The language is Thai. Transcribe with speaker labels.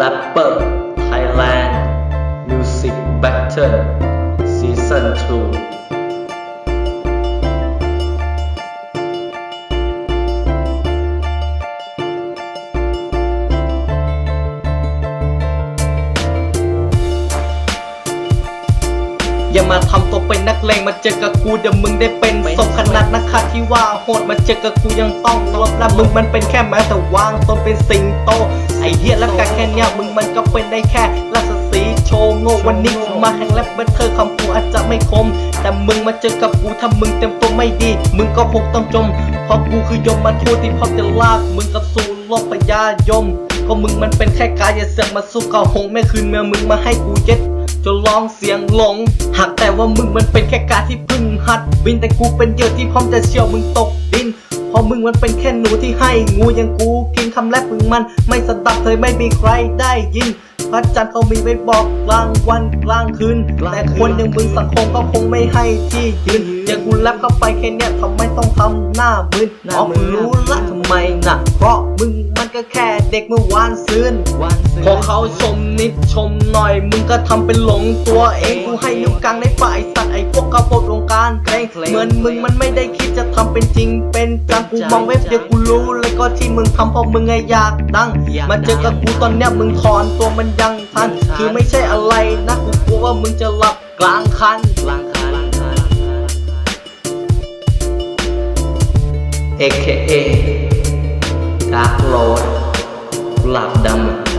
Speaker 1: Rapper Thailand Music Battle Season 2 อย่ามาทำตัวเป็นนักเลงมาเจอกับกูเดี๋ยวมึงได้เป็นสมขนาดนักฆ่าที่ว่าโหดมาเจอกับกูยังต้องรบและมึงมันเป็นแค่แม้แต่วางตนเป็นสิงโต ไอเหี้ยแล้วกันแค่เนี้ยมึงมันก็เป็นได้แค่ราชสีห์โชว์โง่วันนี้กูมาแข่งแรปเบนเทอร์คำกูอาจจะไม่คม แต่มึงมาเจอกับกูถ้ามึงเต็มตัวไม่ดี มึงก็คงต้องจม เพราะกูคือยมมาทูตที่พร้อมจะลากมึงกับสู่โลกพยายมก็มึงมันเป็นแค่กายอย่าเสือกมาสู้กับหงไม่คืนเมียมึงมาให้กูเย็ด จนร้องเสียงหลง หากแต่ว่ามึงมันเป็นแค่กาที่พึ่งหัด บินแต่กูเป็นเหยื่อที่พร้อมจะเชี่ยวมึงตกดินเพราะมึงมันเป็นแค่หนูที่ให้งูอย่างกูกินคำแรกมึงมัน ไม่สดับเลยไม่มีใครได้ยินพระจันทร์เขามีไว้บอกกลางวันกลางคืนแต่คนอย่างมึงสังคมก็คงไม่ให้ที่ยืนอย่างกูแรปเข้าไปแค่เนี้ยทำไมต้องทำหน้ามึนอ๋อกูรู้ละทำไมนะเพราะมึงมันก็แค่เด็กเมื่อวานซืนขอ เขาชมนิดชมหน่อย มึงก็ทำเป็นหลงตัวเองกูให้นิ้วกลางในฝ่ายสัตว์ไอ้พวกกระโปงวงการเพลงเหมือนมึงมันไม่ได้คิดจะทำเป็นจริงเป็นจังกูมองเว็บเดียวกูรู้เลยก็ที่มึงทำเพราะมึงไงอยากดัง มาเจอกับกูตอนเนี้ยมึงถอนตัวมันยังทัน คือไม่ใช่อะไรนะกูกลัวว่ามึงจะหลับกลางคัน AKA ดาร์กโรดกุหลาบดำ